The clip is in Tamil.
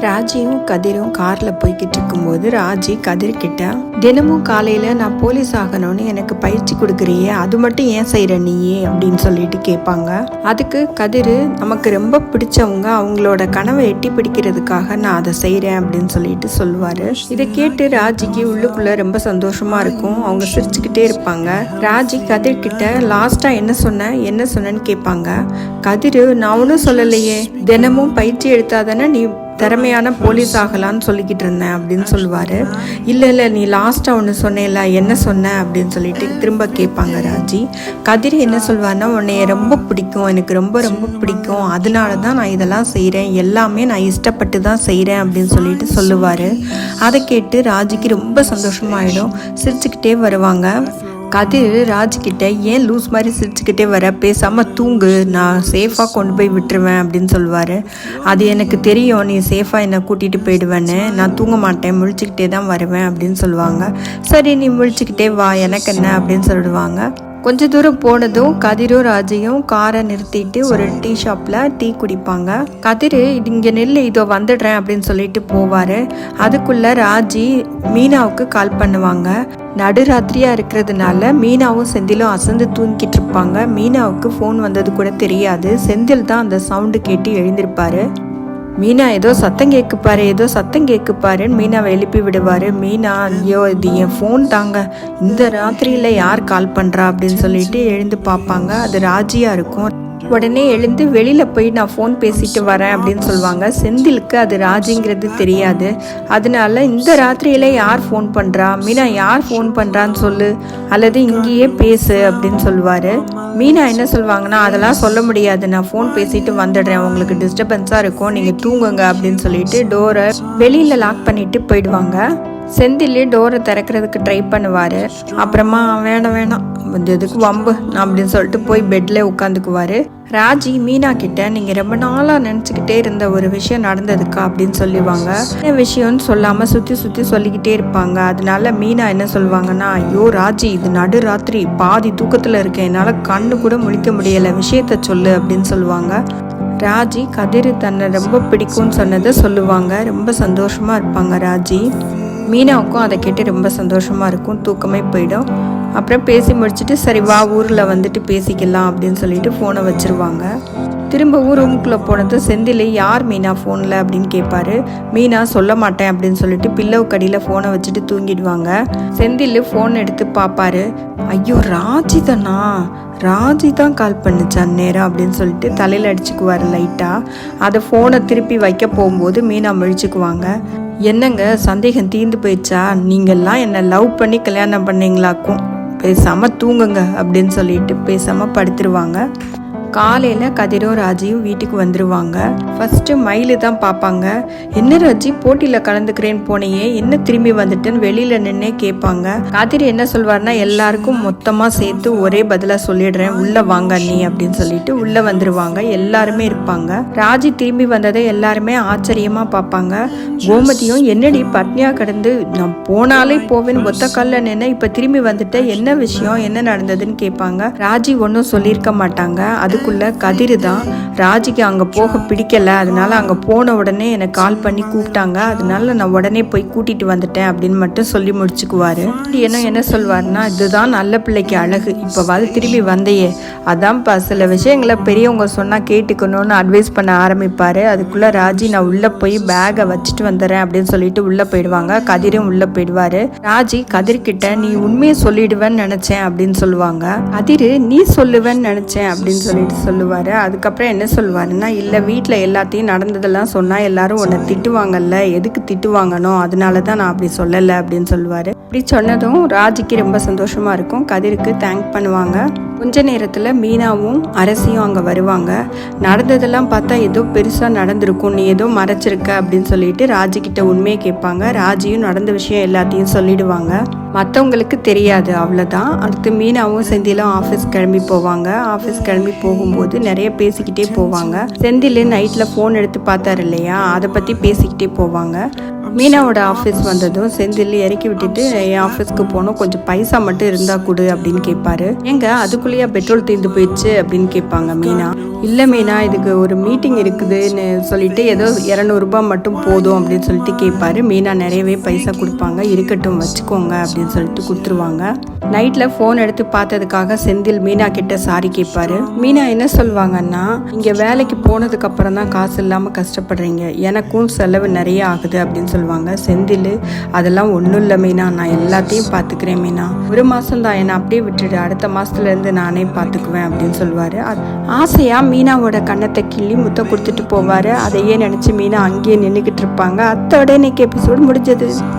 ராஜியும் கதிரும் கார்ல போய்கிட்டு இருக்கும்போது ராஜி கதிர் கிட்ட தினமும் காலையில நான் போலீஸ் ஆகணும்னு எனக்கு பயிற்சி கொடுக்குறியே அது மட்டும் ஏன் செய்யற நீயே? அப்படின்னு சொல்லிட்டு கேட்பாங்க. அதுக்கு கதிர் நமக்கு ரொம்ப பிடிச்சவங்க அவங்களோட கனவை எட்டி பிடிக்கிறதுக்காக நான் அதை செய்யறேன் அப்படின்னு சொல்லிட்டு சொல்லுவாரு. இதை கேட்டு ராஜிக்கு உள்ளுக்குள்ள ரொம்ப சந்தோஷமா இருக்கும். அவங்க சிரிச்சுக்கிட்டே இருப்பாங்க. ராஜி கதிர் கிட்ட லாஸ்டா என்ன சொன்ன? என்ன சொன்னேன்னு கேட்பாங்க. கதிர் நான் ஒன்றும் சொல்லலையே. தினமும் பயிற்சி எடுத்தாதானே நீ திறமையான போலீஸ் ஆகலான்னு சொல்லிக்கிட்டு இருந்தேன் அப்படின்னு சொல்லுவார். இல்லை இல்லை நீ லாஸ்ட்டாக ஒன்று சொன்னேல என்ன சொன்ன அப்படின்னு சொல்லிட்டு திரும்ப கேட்பாங்க ராஜி. கதிர் என்ன சொல்வார்னா உன்னைய ரொம்ப பிடிக்கும் எனக்கு ரொம்ப ரொம்ப பிடிக்கும். அதனால தான் நான் இதெல்லாம் செய்கிறேன் எல்லாமே நான் இஷ்டப்பட்டு தான் செய்கிறேன் அப்படின்னு சொல்லிட்டு சொல்லுவார். அதை கேட்டு ராஜிக்கு ரொம்ப சந்தோஷமாயிடும். சிரிச்சுக்கிட்டே வருவாங்க. கதிர் ராஜ்கிட்ட ஏன் லூஸ் மாதிரி சிரிச்சுக்கிட்டே வர? பேசாமல் தூங்கு. நான் சேஃபாக கொண்டு போய் விட்டுருவேன் அப்படின்னு சொல்லுவார். அது எனக்கு தெரியும். நீ சேஃபாக என்னை கூட்டிகிட்டு போயிடுவேன்னு. நான் தூங்க மாட்டேன். முழிச்சுக்கிட்டே தான் வருவேன் அப்படின்னு சொல்லுவாங்க. சரி நீ முழிச்சுக்கிட்டே வா. எனக்கு என்ன அப்படின்னு சொல்லிடுவாங்க கொஞ்ச தூரம் போனதும் கதிரும் ராஜையும் காரை நிறுத்திட்டு ஒரு டீ ஷாப்பில் டீ குடிப்பாங்க. கதிர் இங்கே நெல் இதோ வந்துடுறேன் அப்படின்னு சொல்லிட்டு போவார். அதுக்குள்ள ராஜி மீனாவுக்கு கால் பண்ணுவாங்க. நடுராத்திரியா இருக்கிறதுனால மீனாவும் செந்திலும் அசந்து தூங்கிட்டு இருப்பாங்க. மீனாவுக்கு ஃபோன் வந்தது கூட தெரியாது. செந்தில் தான் அந்த சவுண்டு கேட்டு எழுந்திருப்பாரு. மீனா ஏதோ சத்தம் கேட்குப்பாரு ஏதோ சத்தம் கேட்குப்பாருன்னு மீனாவை எழுப்பி விடுவார். மீனா ஐயோ இது என் ஃபோன் தாங்க. இந்த ராத்திரியில் யார் கால் பண்ணுறா அப்படின்னு சொல்லிட்டு எழுந்து பார்ப்பாங்க. அது ராஜியாக இருக்கும். உடனே எழுந்து வெளியில் போய் நான் ஃபோன் பேசிட்டு வரேன் அப்படின்னு சொல்லுவாங்க. செந்திலுக்கு அது ராஜிங்கிறது தெரியாது. அதனால இந்த ராத்திரியில் யார் ஃபோன் பண்ணுறா மீனா யார் ஃபோன் பண்ணுறான்னு சொல்லு. அல்லது இங்கேயே பேசு அப்படின்னு சொல்லுவார். மீனா என்ன சொல்லுவாங்கன்னா அதெல்லாம் சொல்ல முடியாது. நான் ஃபோன் பேசிட்டு வந்துடுறேன். உங்களுக்கு டிஸ்டர்பன்ஸாக இருக்கும். நீங்கள் தூங்குங்க அப்படின்னு சொல்லிட்டு டோரை வெளியில் லாக் பண்ணிட்டு போயிடுவாங்க. செந்திலே டோரை திறக்கிறதுக்கு ட்ரை பண்ணுவார். அப்புறமா வேணாம் வேணாம் இந்த இதுக்கு வம்பு? அப்படின்னு சொல்லிட்டு போய் பெட்டில் உட்காந்துக்குவார். ராஜி மீனா கிட்ட நீங்க ரொம்ப நாளா நினைச்சுக்கிட்டே இருந்த ஒரு விஷயம் நடந்ததுக்கா? அப்படின்னு சொல்லுவாங்க என்ன விஷயம்னு சொல்லாம சுத்தி சுத்தி சொல்லிக்கிட்டே இருப்பாங்க. அதனால மீனா என்ன சொல்லுவாங்கன்னா ஐயோ ராஜி இது நடு ராத்திரி. பாதி தூக்கத்துல இருக்கேன் என்னால கண்ணு கூட முழிக்க முடியல. விஷயத்த சொல்லு. அப்படின்னு சொல்லுவாங்க. ராஜி கதிர் தன்னை ரொம்ப பிடிக்கும்னு சொன்னதை சொல்லுவாங்க. ரொம்ப சந்தோஷமா இருப்பாங்க ராஜி. மீனாவுக்கும் அதை கேட்டு ரொம்ப சந்தோஷமாக இருக்கும். தூக்கமே போயிடும். அப்புறம் பேசி முடிச்சுட்டு சரி வா ஊரில் வந்துட்டு பேசிக்கலாம் அப்படின்னு சொல்லிட்டு ஃபோனை வச்சிருவாங்க. திரும்ப ஊர் ரூமுக்குள்ளே போனது செந்தில் யார் மீனா ஃபோனில் அப்படின்னு கேட்பாரு மீனா சொல்ல மாட்டேன் அப்படின்னு சொல்லிட்டு பில்லவு கடியில் ஃபோனை வச்சுட்டு தூங்கிடுவாங்க. செந்தில் ஃபோன் எடுத்து பார்ப்பாரு ஐயோ ராஜி தானா? ராஜி தான் கால் பண்ணுச்சு அந்நேரம்? அப்படின்னு சொல்லிட்டு தலையில் அடிச்சுக்குவார் லைட்டாக அதை ஃபோனை திருப்பி வைக்க போகும்போது மீனா முழிச்சுக்குவாங்க. என்னங்க சந்தேகம் தீர்ந்து போயிடுச்சா? நீங்கள்லாம் என்னை லவ் பண்ணி கல்யாணம் பண்ணீங்களாக்கும். பேசாமல் தூங்குங்க அப்படின்னு சொல்லிட்டு பேசாமல் படுத்துருவாங்க. காலையில் கதிரும் ராஜியும் வீட்டுக்கு வந்துடுவாங்க ஃபஸ்ட்டு மயிலு தான் பார்ப்பாங்க என்ன ராஜி போட்டியில் கலந்துக்கிறேன்னு போனையே என்ன திரும்பி வந்துட்டுன்னு வெளியில் நின்னே கேட்பாங்க கதிர் என்ன சொல்வார்னா எல்லாருக்கும் மொத்தமாக சேர்த்து ஒரே பதிலாக சொல்லிடுறேன். உள்ளே வாங்க நீ அப்படின்னு சொல்லிட்டு உள்ளே வந்துடுவாங்க எல்லாருமே இருப்பாங்க. ராஜி திரும்பி வந்ததை எல்லாருமே ஆச்சரியமாக பார்ப்பாங்க கோமதியும் என்னடி பட்னியா கிடந்து நான் போனாலே போவேன்னு ஒத்த கல்ல நின்று இப்போ திரும்பி வந்துட்டேன் என்ன விஷயம் என்ன நடந்ததுன்னு கேட்பாங்க ராஜி ஒன்றும் சொல்லியிருக்க மாட்டாங்க. அதுக்கு அதுக்குள்ள கதிர் தான். ராஜிக்கு அங்கே போக பிடிக்கலை. அதனால அங்கே போன உடனே என்னை கால் பண்ணி கூப்பிட்டாங்க. அதனால நான் உடனே போய் கூட்டிகிட்டு வந்துட்டேன் அப்படின்னு மட்டும் சொல்லி முடிச்சுக்குவார். என்ன என்ன சொல்வார்னா இதுதான் நல்ல பிள்ளைக்கு அழகு. இப்போவாது திரும்பி வந்தையே. அதான்ப்பா சில விஷயங்களை பெரியவங்க சொன்னால் கேட்டுக்கணும்னு அட்வைஸ் பண்ண ஆரம்பிப்பார். அதுக்குள்ளே ராஜி நான் உள்ளே போய் பேகை வச்சுட்டு வந்துடுறேன் அப்படின்னு சொல்லிட்டு உள்ளே போயிடுவாங்க. கதிரும் உள்ளே போயிடுவாரு. ராஜி கதிர்கிட்ட நீ உண்மையை சொல்லிடுவேன்னு நினச்சேன் அப்படின்னு சொல்லுவாங்க. கதிர் நீ சொல்லுவேன்னு நினச்சேன் அப்படின்னு சொல்லிட்டு சொல்லுவாரு. அதுக்கப்புறம் என்ன சொல்லுவாருன்னா இல்லை வீட்டில் எல்லாத்தையும் நடந்ததெல்லாம் சொன்னால் எல்லாரும் உன்னை திட்டுவாங்கல்ல எதுக்கு திட்டுவாங்கனோ அதனால தான் நான் அப்படி சொல்லலை அப்படின்னு சொல்லுவாரு. இப்படி சொன்னதும் ராஜிக்கு ரொம்ப சந்தோஷமா இருக்கும். கதிருக்கு தேங்க் பண்ணுவாங்க. கொஞ்ச நேரத்தில் மீனாவும் அரசியும் அங்கே வருவாங்க. நடந்ததெல்லாம் பார்த்தா ஏதோ பெருசாக நடந்திருக்கும். நீ ஏதோ மறைச்சிருக்க அப்படின்னு சொல்லிட்டு ராஜிக்கிட்ட உண்மையை கேட்பாங்க. ராஜியும் நடந்த விஷயம் எல்லாத்தையும் சொல்லிடுவாங்க. மற்றவங்களுக்கு தெரியாது அவ்வளோதான் அடுத்து மீனாவும் செந்திலும் ஆஃபீஸ் கிளம்பி போவாங்க. ஆஃபீஸ் கிளம்பி போகும்போது நிறைய பேசிக்கிட்டே போவாங்க. செந்தில் நைட்டில் ஃபோன் எடுத்து பார்த்தாரு இல்லையா? அதை பற்றி பேசிக்கிட்டே போவாங்க. மீனாவோட ஆஃபீஸ் வந்ததும் செந்தில் இறக்கி விட்டுட்டு என் ஆஃபீஸ்க்கு போகணும். கொஞ்சம் பைசா மட்டும் இருந்தா கொடு அப்படின்னு கேட்பாரு எங்க அதுக்குள்ளேயே பெட்ரோல் தீர்ந்து போயிடுச்சு? அப்படின்னு கேட்பாங்க மீனா. இல்லை மீனா இதுக்கு ஒரு மீட்டிங் இருக்குதுன்னு சொல்லிட்டு ஏதோ இரநூறுபா மட்டும் போதும் அப்படின்னு சொல்லிட்டு கேட்பாரு மீனா நிறையவே பைசா கொடுப்பாங்க. இருக்கட்டும் வச்சுக்கோங்க அப்படின்னு சொல்லிட்டு கொடுத்துருவாங்க. நைட்டில் ஃபோன் எடுத்து பார்த்ததுக்காக செந்தில் மீனா கிட்ட சாரி கேட்பாரு மீனா என்ன சொல்லுவாங்கன்னா இங்கே வேலைக்கு போனதுக்கு அப்புறம் தான் காசு இல்லாமல் கஷ்டப்படுறீங்க. எனக்கும் செலவு நிறைய ஆகுது அப்படின்னு சொல்லுவாங்க. செந்தில் அதெல்லாம் ஒன்றும் இல்லை மீனா. நான் எல்லாத்தையும் பார்த்துக்கிறேன் மீனா. ஒரு மாதம் தான். என்னை அப்படியே விட்டுடு. அடுத்த மாசத்துல இருந்து நானே பார்த்துக்குவேன் அப்படின்னு சொல்லுவாரு. அது- ஆசையா மீனாவோட கண்ணத்தை கிள்ளி முத்த கொடுத்துட்டு போவாரு. அதையே நினச்சி மீனா அங்கேயே நின்றுக்கிட்டு இருப்பாங்க. அத்தோட இன்னைக்கு எபிசோடு முடிஞ்சது.